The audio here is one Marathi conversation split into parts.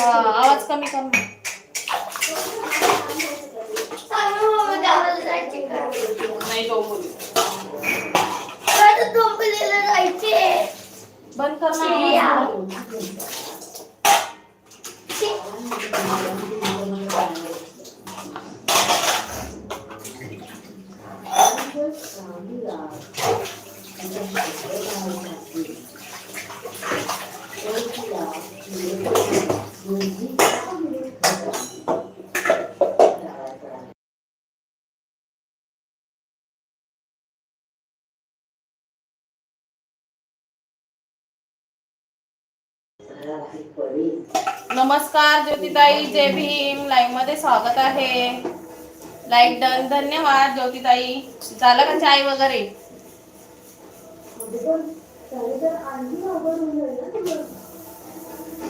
हा आवाज कमी कर ना. सांग ना मम्मी गावाला जायचे का नाही डोंबोली परत डोंबिवलीला जायचे बंद कर ना चिडिया. आवाज. नमस्कार ज्योतिताई जय भीम. लाईव्हमध्ये स्वागत आहे. लाईक डन धन्यवाद ज्योतिताई. झालं का चाय वगैरे?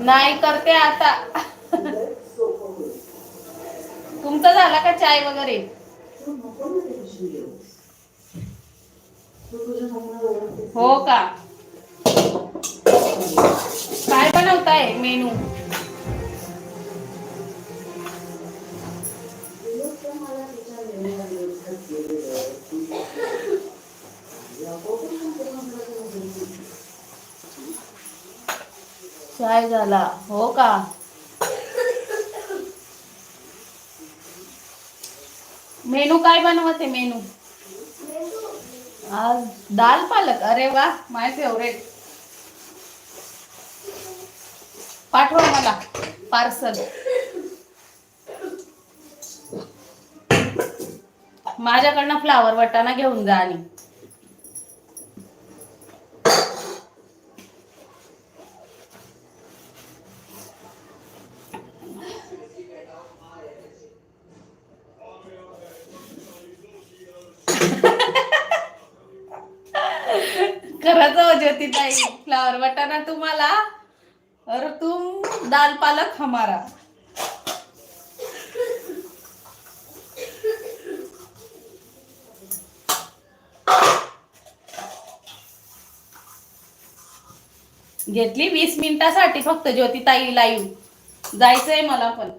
नाही करते आता. तुमचा झाला का चाय वगैरे? हो का? काय बनवताय मेनू? चाय झाला. हो का? मेनू काय बनवते मेनू? आज दाल पालक. अरे वा माय फेवरेट पाठवा मला पार्सल माझ्याकडनं फ्लावर वटाणा घेऊन जा आणि. खरंच हो ज्योतिताई फ्लावर वाटाणा तुम्हाला. और तुम दाल पालक हमारा. घेतली वीस मिनिटासाठी फक्त ज्योतिताई लाईव्ह जायचंय मला पण.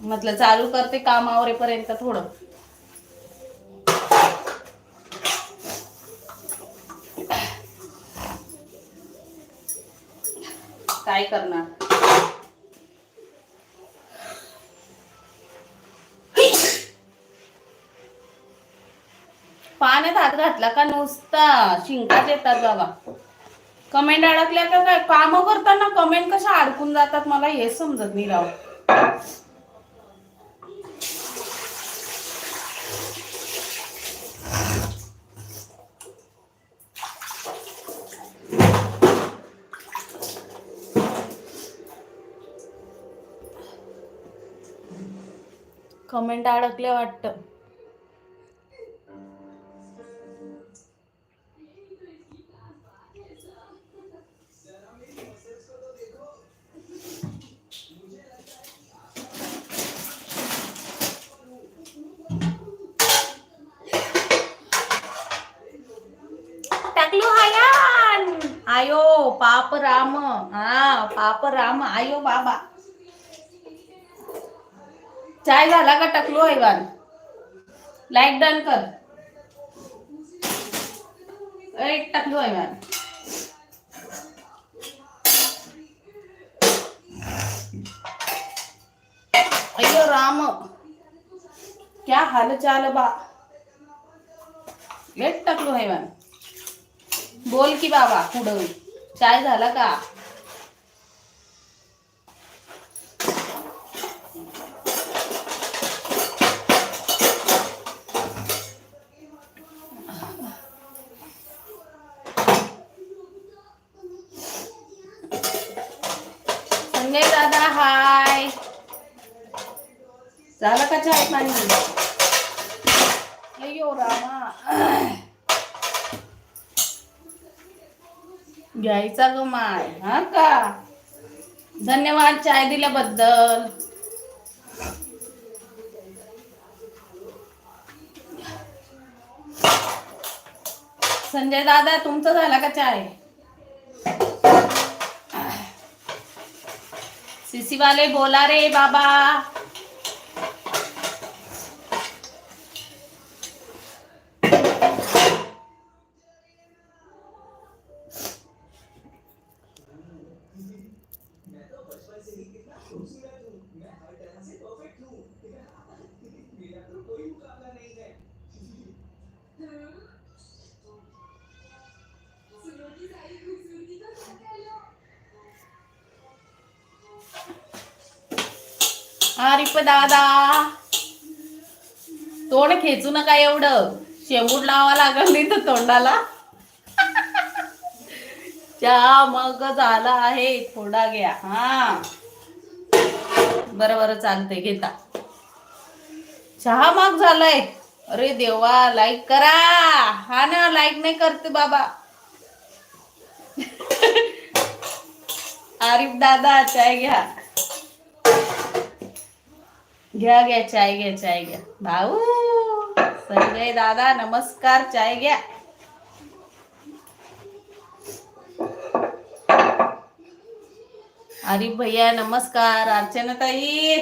म्हटलं चालू करते काम आवरेपर्यंत थोडं काय करणार? पाण्यात हात घातला का नुसता? शिंकाच येतात बाबा. कमेंट अडकल्या का काय? काम करताना कमेंट कशा अडकून जातात? मला हे समजत नाही राव. कमेंट अडकल्या वाटतं. टाकलो आयो पाप राम हा पाप राम आयो बाबा. चाय झाला का? टाकलो ऐवान लाइट डन कर. एक टाकलो ऐवान अयो राम. क्या हाल चाल बा? लेट टाकलो ऐवान बोल की बाबा पुढं. चाय झाला का? घ्यायचा ग माय. हा का? धन्यवाद चाय दिल्याबद्दल. संजय दादा तुमचं झाला का चाय? सिसीवाले बोला रे बाबा. अरे दादा. तोंड खेचू नका एवढं. शेंबूड लावा लागल नाही तर तोंडाला. चहा मग झाला आहे थोडा घ्या. हा. बरं बरं चालतंय घेता. चहा मग झालाय. अरे देवा लाईक करा. हा ना लाईक नाही करते बाबा. आरिफ दादा चाय घ्या. घ्या घ्या चाय घ्या चाय घ्या. भाऊ संजय दादा नमस्कार चाय घ्या. अरे भैया नमस्कार अर्चना ताई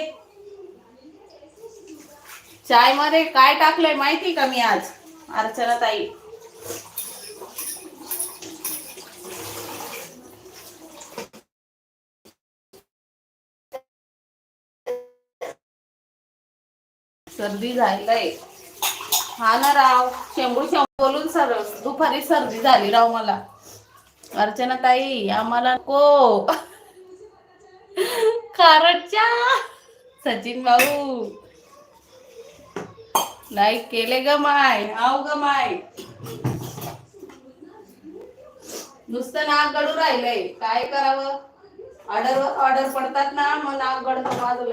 चायमध्ये काय टाकलंय माहिती का मी आज? अर्चना ताई सर्दी झालंय. हा ना राव शेंबूड शेंबू बोलून सर दुपारी सर्दी झाली राव मला. अर्चना ताई आम्हाला नको. खारटच्या. सचिन भाऊ. लाईक केले ग माय आव ग माय. नुसतं नाक गडू राहिलंय. काय करावं? ऑर्डर ऑर्डर पडतात ना मग नाक गडतो माझं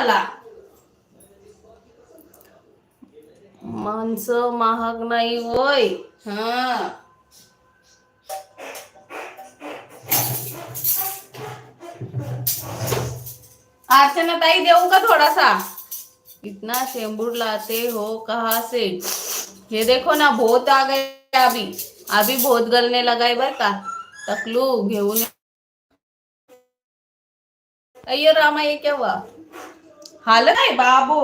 झाला माणसं महाग नाही होय हा. अर्चना ताई देऊ का थोडासा? इतना शेंबूड लाते हो कहा से? ये देखो ना बहुत आ गए अभी. अभी बहुत गलने लगाए बर का? तकलू घेऊन अय्यो रामा ये क्या हुआ? हाल नाही बाबो।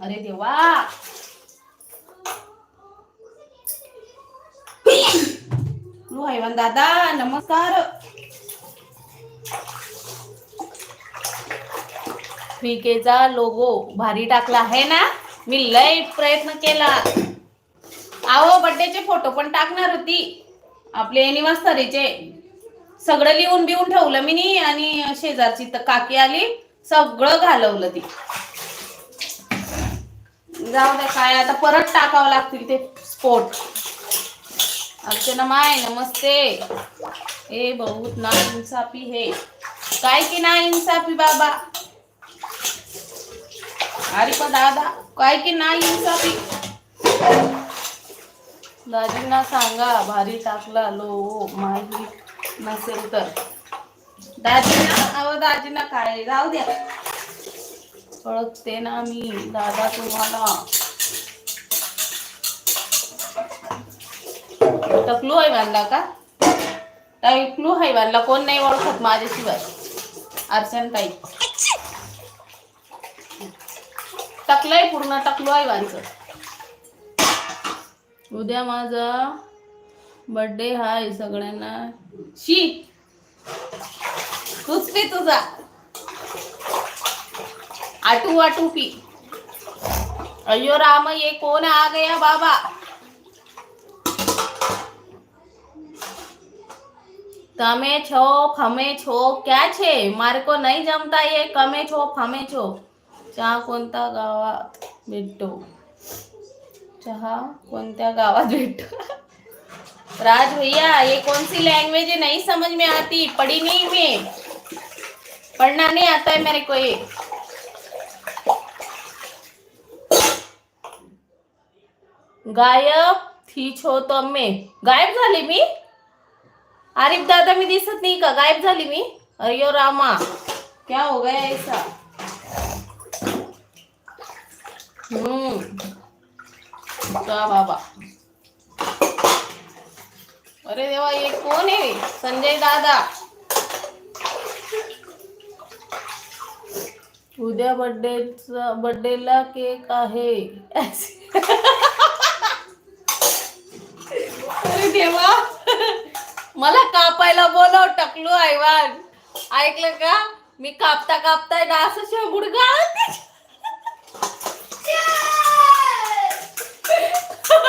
अरे देवा। रोहन दादा नमस्कार। फिकेचा लोगो भारी टाकला आहे ना? मी लय प्रयत्न केला. आहो बड्डेचे फोटो पण टाकणार होती. आपले एनिव्हर्सरीचे सगळं लिहून बिहून ठेवलं मी नी आणि शेजारची तर काकी आली सगळं घालवलं ती. जाऊ द्या काय आता परत टाकावं लागतील ते स्पोर्ट अर्चना माय नमस्ते. ए बहुत ना इंसाफी हे. काय की ना इंसाफी बाबा? अरे पण दादा काय की ना इंसाफी दाजींना सांगा भारी टाकला लो माहीत नसेल तर. दाजींना? अहो दाजींना काय? जाऊ द्या. ओळखते ना मी दादा तुम्हाला. टकलू आहे बांधला का? टकलू आहे बांधला. कोण नाही ओळखत माझ्याशिवाय. अर्चन ताई. टकलंय पूर्ण टकलू आहे बांधचं. उद्या माझा बर्थडे हाय सगळ्यांना शी तूच पी तुझा आटू आटू पी अयो राम ये कौन आ गया बाबा તમે છો ફમે છો ક્યાં છે મારે કો નહીં જમતા ये कमे छो फमे छो चहा कोणत्या गावात भेटतो चहा कोणत्या गावात भेटतो राज भैया ये कौन सी लैंग्वेज है नहीं समझ में आती पढ़ी नहीं मैं. पढ़ना नहीं आता है मेरे को ये. गायब थी छो तो अम्मे गायब झाली मी? आरिफ दादा मी दिसत नाही का? गायब झाली मी? अरे रामा. क्या हो गया ऐसा? हम्म. बाबा. अरे देवा ये कोण आहे? संजय दादा. उद्या बर्थडेचा बर्थडेला केक आहे. अरे देवा. मला कापायला बोलव टकलू ऐवान ऐकलं का? मी कापता कापता ना असं शेंबूड गाळत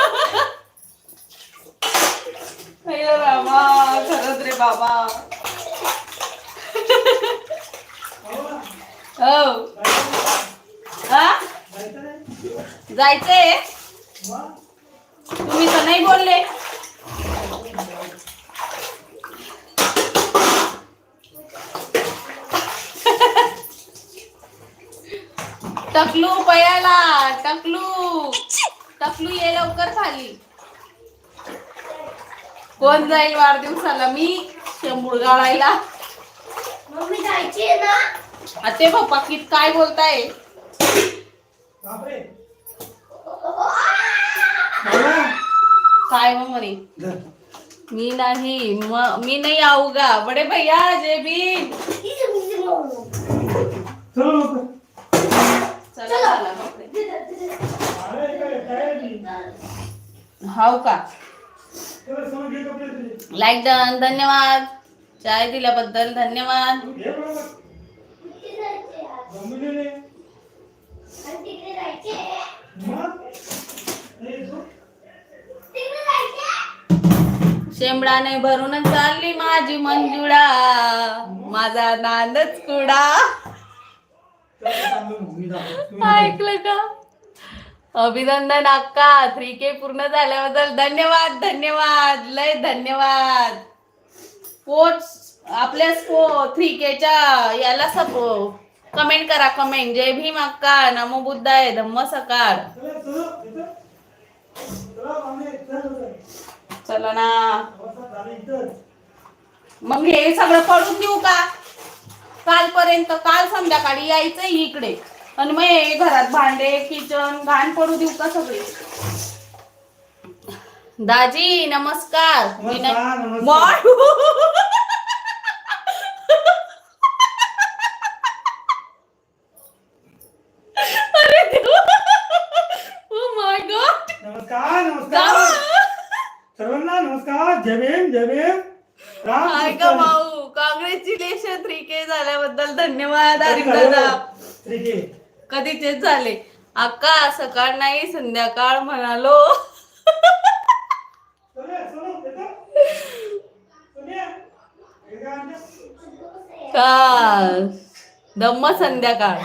अय्यो रामा खरंच रे बाबा. हो. हा? जायचंय? तुम्ही तर नाही बोलले. टकलू पयाला टकलू. टकलू ये लवकर खाली. कोण जाईल वाढदिवसाला? मी शेंबूड गाळायला मम्मी जायची आहे ना? अते पप्पा कित काय बोलताय? बापरे. काय मग म्हणे? मी नाही म- मी नाही आऊगा बडे भैया मी बोलू. चलो लवकर. बापरे. हाव का चला समोर घे कपडे तुझे लाईक डन धन्यवाद. चाय दिल्याबद्दल धन्यवाद. शेंबडाने भरूनच चालली माझी मंजुळा. माझा नांदच कुडा. ऐकलं का? अभिनंदन अक्का. थ्री के पूर्ण झाल्याबद्दल धन्यवाद धन्यवाद. लय धन्यवाद. स्पोर्ट्स आपल्या स्पो थ्री केच्या याला सप. कमेंट करा कमेंट जय भीम अक्का. नमो बुद्धाय. धम्म सकार. चला, ना. मग हे सगळं पडून देऊ का? कालपर्यंत काल संध्याकाळी यायचं इकडे. आणि मग हे घरात भांडे किचन घाण पडू देऊ का सगळे? दाजी नमस्कार. मी नाही- नमस्कार, नमस्कार. माय- अरे ओ माय गॉड नमस्कार नमस्कार. सर्वांना नमस्कार. जय भीम जय भीम. राम हाय कृष्ण. का भाऊ? कॉंग्रॅच्युलेशन थ्री के झाल्याबद्दल धन्यवाद? ठीक आहे. कधीचेच झाले. अक्का सकाळ नाही संध्याकाळ म्हणालो? का धम्म संध्याकाळ.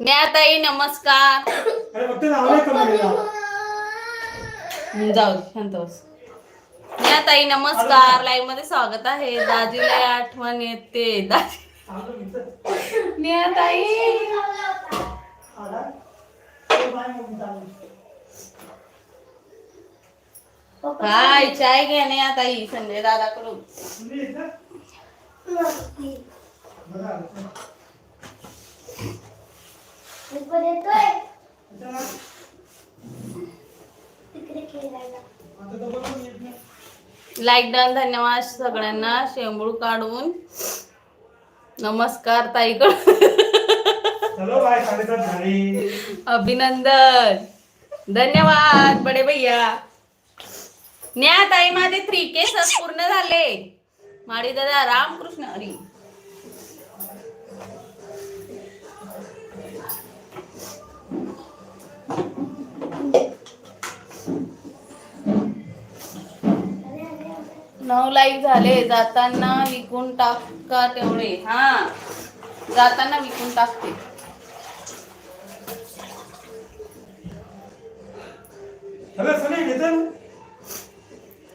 ज्ञाताई नमस्कार. जाऊ शांत बस. ज्ञाताई नमस्कार लाईव्हमध्ये स्वागत आहे दाजीला आठवण येते दाजी आलो इथं. ज्ञाताई आला? तो बाय मग चालू. हाय चाय घ्या ज्ञाताई संजय दादाकडून तुम्ही इथं? बरं आलं. येतोय इथं ना. तिकडे खेळायला आता बरोबर येत नाही. लाईक डन धन्यवाद सगळ्यांना. शेंबूळ काढून. नमस्कार झाली. अभिनंदन. धन्यवाद बडे भैया. न्या ताई माझे थ्री केसेस पूर्ण झाले. माडी दादा रामकृष्ण हरी. नऊ लाईक झाले. जाताना विकून टाका तेवढे? हा. जाताना विकून टाकते.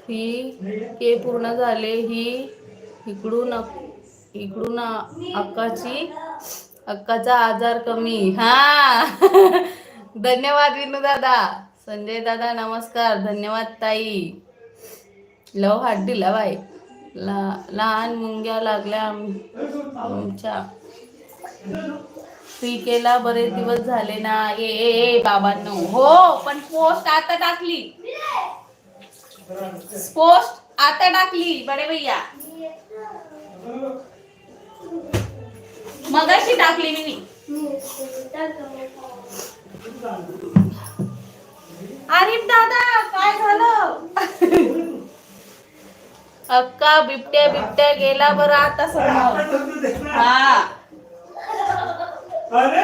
ही के पूर्ण झाले. ही इकडून इकडून अक्काची अक्काचा आजार कमी. हा. धन्यवाद विनू दादा. संजय दादा नमस्कार. धन्यवाद ताई. लव हात दिला बाई ला लहान मुंग्या लागल्या आमच्या. फ्री केला बरेच दिवस झाले ना. ए ए ए बाबांनो. हो पण पोस्ट आता टाकली. पोस्ट आता टाकली बडे भैया. मगाशी टाकली मी. अरे दादा काय झालं? अक्का बिबट्या बिबट्या गेला बरं आता समोर. हा. अरे?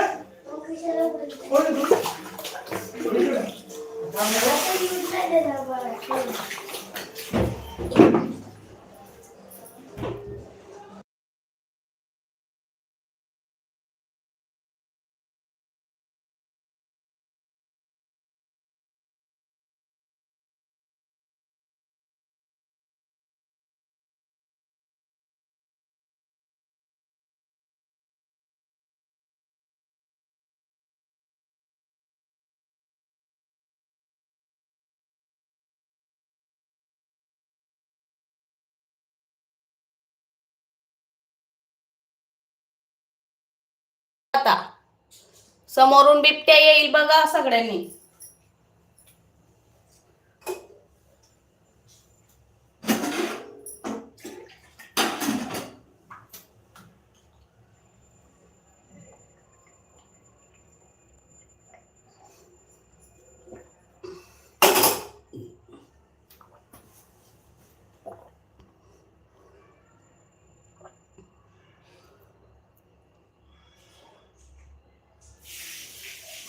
आता. समोरून बिबट्या येईल बघा सगळ्यांनी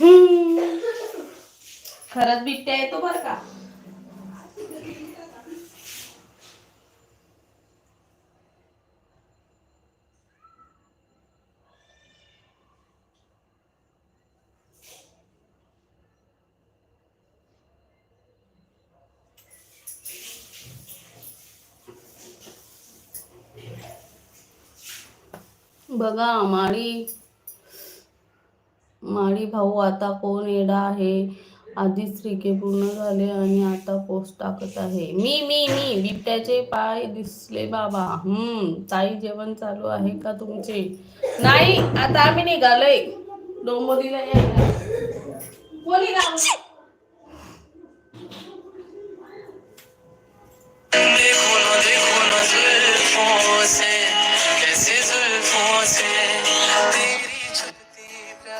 हम्म. खरंच बिबट्या येतो बर का? बघा माळी माळी भाऊ आता कोण येडा आहे? आधीच श्रीके पूर्ण झाले आणि आता पोस्ट टाकत आहे. मी मी मी बिबट्याचे पाय दिसले बाबा. हम्म ताई जेवण चालू आहे का तुमचे? नाही आता आम्ही निघालोय. डोंबोलीला यायला. कोणी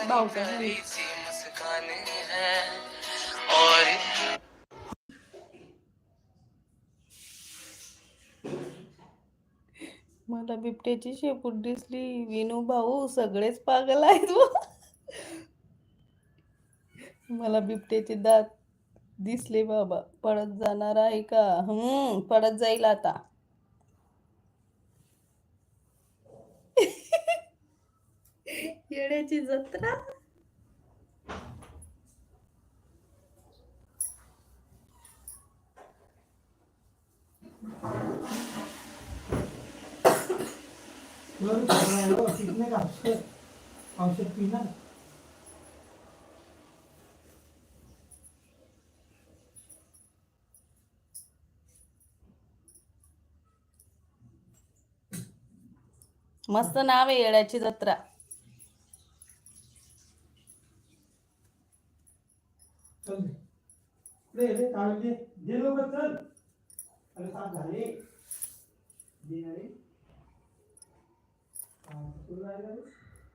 भाऊ मला बिबट्याची शेपूट दिसली. विनू भाऊ सगळेच पागल आहेत मला बिबट्याचे दात दिसले बाबा. पडत जाणार आहे का? हम्म पडत जाईल आता. येण्याची जत्रा. औषध औषध पिणार मस्त नाव आहे येड्याची जत्रा. चल. रे रे दे चल. अरे सात झाले. दे